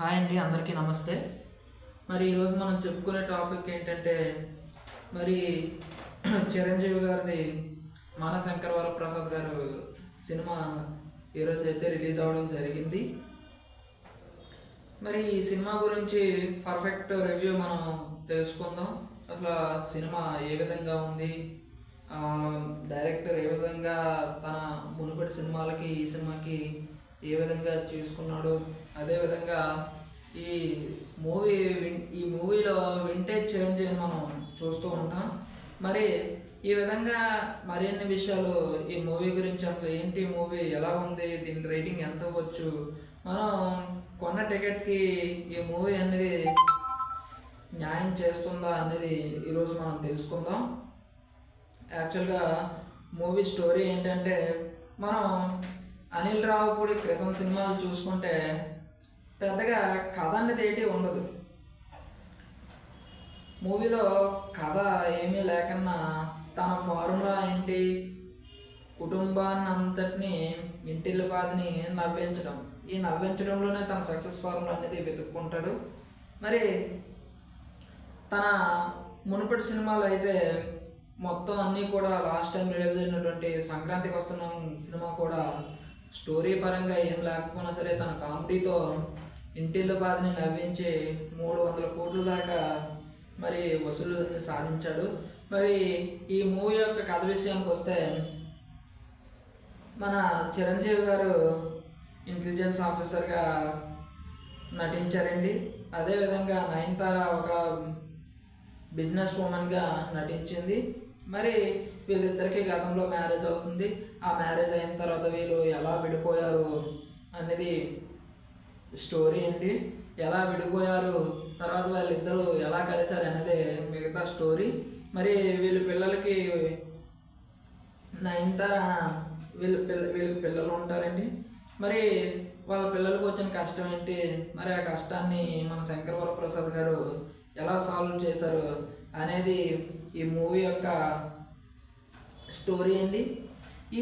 Hi అండి అందరికీ నమస్తే. మరి ఈరోజు మనం చెప్పుకునే టాపిక్ ఏంటంటే మరి చిరంజీవి గారిది మన శంకర్ వరప్రసాద్ గారు సినిమా ఈరోజు అయితే రిలీజ్ అవ్వడం జరిగింది. మరి ఈ సినిమా గురించి పర్ఫెక్ట్ రివ్యూ మనం తెలుసుకుందాం. అసలు సినిమా ఏ విధంగా ఉంది? డైరెక్టర్ ఏ విధంగా తన మునుపటి సినిమాలకి ఈ సినిమాకి ఏ విధంగా చూసుకున్నాడు? అదేవిధంగా ఈ మూవీ విన్ ఈ మూవీలో వింటేజ్ చిరంజీవి మనం చూస్తూ ఉంటాం. మరి ఈ విధంగా మరిన్ని విషయాలు ఈ మూవీ గురించి అసలు ఏంటి మూవీ? ఎలా ఉంది? దీని రేటింగ్ ఎంత ఇవ్వచ్చు మనం కొన్న టికెట్కి ఈ మూవీ అనేది న్యాయం చేస్తుందా అనేది ఈరోజు మనం తెలుసుకుందాం. యాక్చువల్గా మూవీ స్టోరీ ఏంటంటే మనం అనిల్ రావుపూడి క్రితం సినిమాలు చూసుకుంటే పెద్దగా కథ అనేది ఏంటి ఉండదు. మూవీలో కథ ఏమీ లేకన్నా తన ఫార్ములా ఏంటి? కుటుంబాన్ని అంతటిని ఇంటిల్లి బాధని నవ్వించడం. ఈ నవ్వించడంలోనే తన సక్సెస్ ఫార్ములా అనేది వెతుక్కుంటాడు. మరి తన మునుపటి సినిమాలు అయితే మొత్తం అన్నీ కూడా లాస్ట్ టైం రిలీజ్ అయినటువంటి సంక్రాంతికి వస్తున్న సినిమా కూడా స్టోరీ పరంగా ఏం లేకపోయినా సరే తన కామెడీతో ఇంటిల్లు బాధని నవ్వించి మూడు వందల కోట్ల దాకా మరి వసూలు సాధించాడు. మరి ఈ మూవీ యొక్క కథ విషయానికి వస్తే మన చిరంజీవి గారు ఇంటెలిజెన్స్ ఆఫీసర్గా నటించారండి. అదేవిధంగా నయనతార ఒక బిజినెస్ ఉమెన్గా నటించింది. మరి వీళ్ళిద్దరికీ గతంలో మ్యారేజ్ అవుతుంది. ఆ మ్యారేజ్ అయిన తర్వాత వీళ్ళు ఎలా విడిపోయారు అనేది స్టోరీ అండి. ఎలా విడిపోయారు తర్వాత వాళ్ళిద్దరూ ఎలా కలిశారు అనేది మిగతా స్టోరీ మరి వీళ్ళ పిల్లలకి నైన్త వీళ్ళ పిల్ల వీళ్ళకి పిల్లలు ఉంటారండి. మరి వాళ్ళ పిల్లలకు వచ్చిన కష్టం ఏంటి? మరి ఆ కష్టాన్ని మన శంకరవర ప్రసాద్ గారు ఎలా సాల్వ్ చేశారు? అనేది ఈ మూవీ యొక్క స్టోరీ అండి.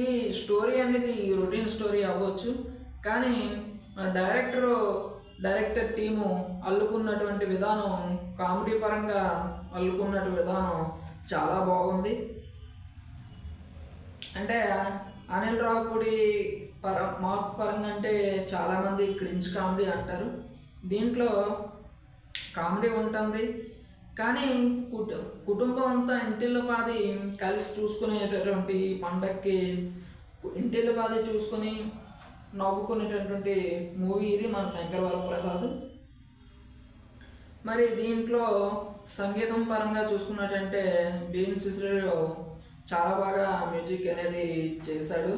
ఈ స్టోరీ అనేది రొటీన్ స్టోరీ అవ్వచ్చు కానీ డైరెక్టర్ డైరెక్టర్ టీము అల్లుకున్నటువంటి విధానం కామెడీ పరంగా అల్లుకున్నటువంటి విధానం చాలా బాగుంది. అంటే అనిల్ రావుపూడి పర మార్క్ పరంగా అంటే చాలామంది క్రింజ్ కామెడీ అంటారు. దీంట్లో కామెడీ ఉంటుంది. కానీ కుట కుటుంబం అంతా ఇంటిల్లో పాది కలిసి చూసుకునేటటువంటి పండక్కి ఇంటిలో పాది చూసుకొని నవ్వుకునేటటువంటి మూవీ ఇది మన శంకర వరప్రసాద్. మరి దీంట్లో సంగీతం పరంగా చూసుకున్నట్టంటే బీన్ సిసిలో చాలా బాగా మ్యూజిక్ అనేది చేశాడు.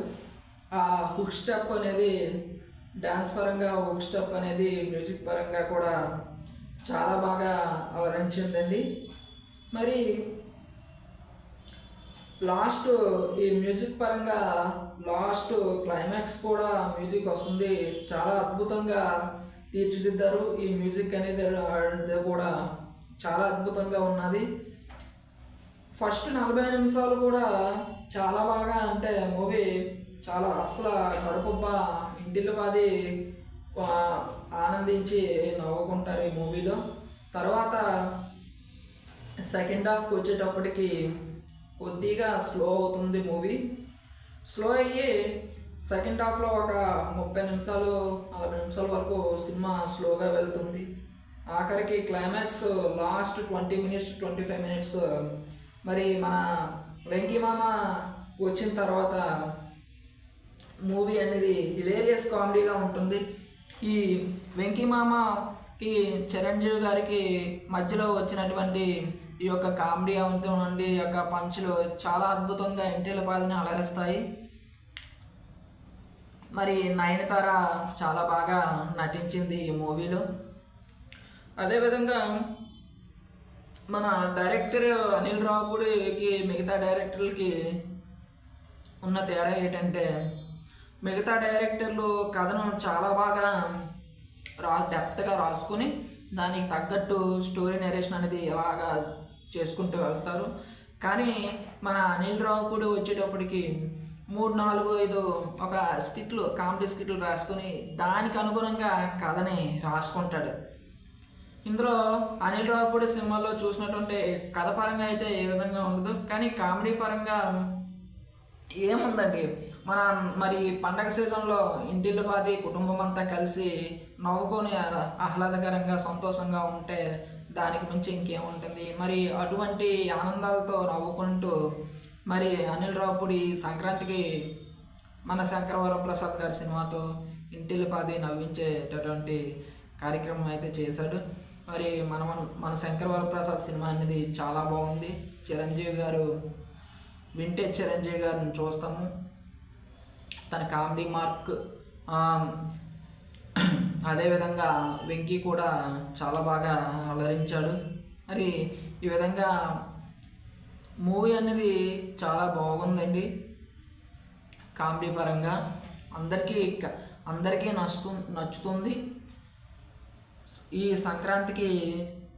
ఆ హుక్ స్టెప్ అనేది డ్యాన్స్ పరంగా హుక్ స్టెప్ అనేది మ్యూజిక్ పరంగా కూడా చాలా బాగా అలరించిందండి. మరి లాస్ట్ ఈ మ్యూజిక్ పరంగా లాస్ట్ క్లైమాక్స్ కూడా మ్యూజిక్ వస్తుంది. చాలా అద్భుతంగా తీర్చిదిద్దారు. ఈ మ్యూజిక్ అనేది కూడా చాలా అద్భుతంగా ఉన్నది. ఫస్ట్ నలభై నిమిషాలు కూడా చాలా బాగా అంటే మూవీ చాలా అసలు కడుపుబ్బ ఇంటిలో పాది ఆనందించి నవ్వుకుంటారు ఈ మూవీలో. తర్వాత సెకండ్ హాఫ్కి వచ్చేటప్పటికి కొద్దిగా స్లో అవుతుంది మూవీ. స్లో అయ్యి సెకండ్ హాఫ్లో ఒక ముప్పై నిమిషాలు నలభై నిమిషాల వరకు సినిమా స్లోగా వెళ్తుంది. ఆఖరికి climax last twenty minutes twenty five minutes. మరి మన వెంకీమామ వచ్చిన తర్వాత మూవీ అనేది హిలేరియస్ కామెడీగా ఉంటుంది. ఈ వెంకీమామకి చిరంజీవి గారికి మధ్యలో వచ్చినటువంటి ఈ యొక్క కామెడీ అవుతుందండి ఈ యొక్క పంచులు చాలా అద్భుతంగా ఇంటిల పాదని అలరిస్తాయి. మరి నయనతార చాలా బాగా నటించింది ఈ మూవీలో. అదేవిధంగా మన డైరెక్టర్ అనిల్ రావుడికి మిగతా డైరెక్టర్లకి ఉన్న తేడా ఏంటంటే మిగతా డైరెక్టర్లు కథను చాలా బాగా రా డెప్త్గా రాసుకుని దానికి తగ్గట్టు స్టోరీ నెరేషన్ అనేది ఎలాగా చేసుకుంటూ వెళ్తారు. కానీ మన అనిల్ రావుపూడి వచ్చేటప్పటికి మూడు నాలుగు ఐదు ఒక స్కిట్లు కామెడీ స్కిట్లు రాసుకుని దానికి అనుగుణంగా కథని రాసుకుంటాడు. ఇందులో అనిల్ రావుపూడి సినిమాలో చూసినటువంటి కథ పరంగా అయితే ఏ విధంగా ఉండదు. కానీ కామెడీ పరంగా ఏముందండి? మన మరి పండగ సీజన్లో ఇంటిల్లు పాది కుటుంబం అంతా కలిసి నవ్వుకొని ఆహ్లాదకరంగా సంతోషంగా ఉంటే దానికి మించి ఇంకేముంటుంది? మరి అటువంటి ఆనందాలతో నవ్వుకుంటూ మరి అనిల్ రావుడి సంక్రాంతికి మన శంకరవరం ప్రసాద్ గారి సినిమాతో ఇంటిల్లు పాది నవ్వించేటటువంటి కార్యక్రమం అయితే చేశాడు. మరి మన మన శంకరవరం ప్రసాద్ సినిమా అనేది చాలా బాగుంది. చిరంజీవి గారు వింటే చిరంజీవి గారిని చూస్తాము. తన కామెడీ మార్క్ అదేవిధంగా వెంకీ కూడా చాలా బాగా అలరించాడు. మరి ఈ విధంగా మూవీ అనేది చాలా బాగుందండి. కామెడీ పరంగా అందరికీ అందరికీ నచ్చుతు నచ్చుతుంది. ఈ సంక్రాంతికి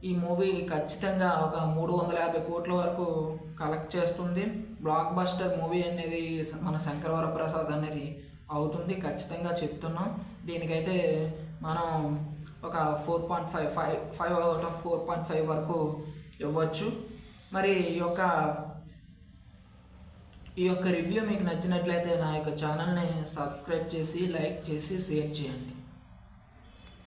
ఈ మూవీ ఖచ్చితంగా ఒక మూడు వందల యాభై కోట్ల వరకు కలెక్ట్ చేస్తుంది. బ్లాక్ బస్టర్ మూవీ అనేది మన శంకరవర ప్రసాద్ అనేది అవుతుంది ఖచ్చితంగా చెప్తున్నాం. దీనికైతే మనం ఒక four point five five five out of four point five వరకు ఇవ్వచ్చు. మరి ఈ యొక్క ఈ యొక్క రివ్యూ మీకు నచ్చినట్లయితే నా యొక్క ఛానల్ని సబ్స్క్రైబ్ చేసి లైక్ చేసి షేర్ చేయండి.